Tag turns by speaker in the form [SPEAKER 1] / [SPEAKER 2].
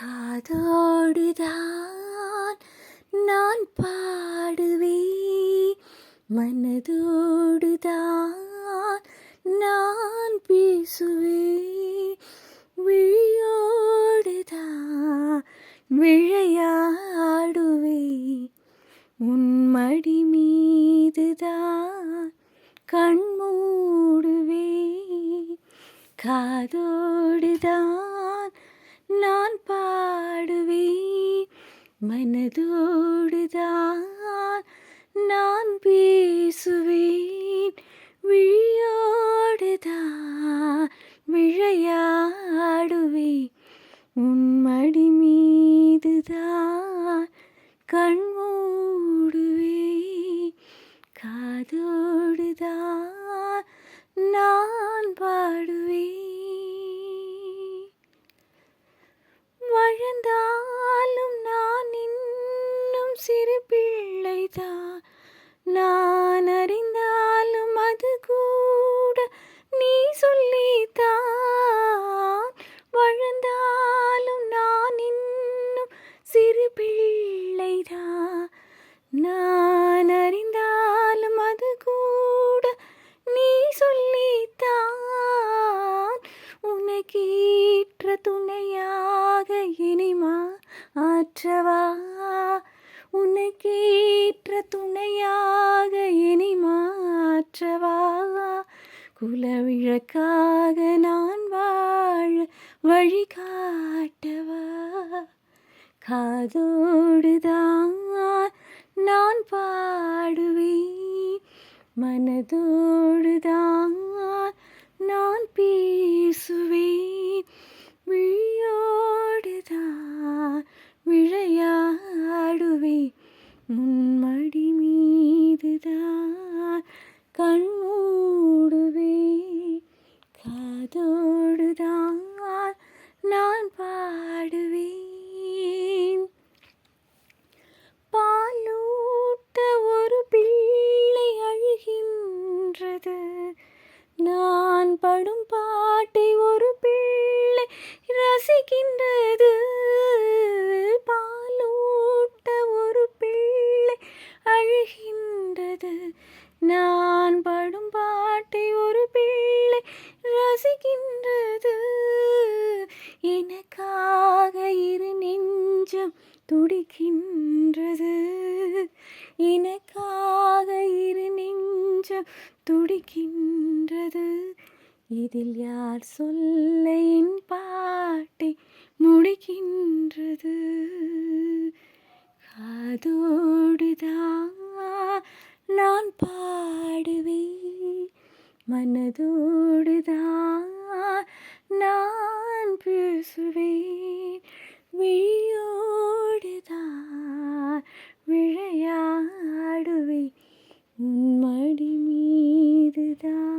[SPEAKER 1] காதோடுதான் நான் பாடுவேன். மனதோடுதான் நான் பேசுவேன். விழியோடுதான் விளையாடுவேன். உன்மடி மீதுதான் கண்மூடுவேன் காதோடுதான் மனதோடுதான் நான் பேசுவேன். விழியோடுதான் விழையாடுவேன் உன் மடி மீதுதான் கண் இன்னும் மாற்றவா குலவிழக்காக நான் வாழ வழிகாட்டவா காதோடுதான் நான் பாடுவேன். மனதோடுதான் நான் படும் பாட்டை ஒரு பிள்ளை ரசிக்கின்றது. பாலூட்ட ஒரு பிள்ளை அழுகின்றது. நான் படும் பாட்டை ஒரு பிள்ளை ரசிக்கின்றது. எனக்காக இரு நெஞ்சம் துடிக்கின்றது. எனக்காக இரு நெஞ்சம் துடிக்கின்றது. இதில் யார் சொல்லையின் பாட்டை முடிக்கின்றது? காதோடுதான் நான் பாடுவேன். மனதோடுதான் நான் பேசுவேன். விழியோடுதான் விளையாடுவேன். உன் மடி மீதுதான்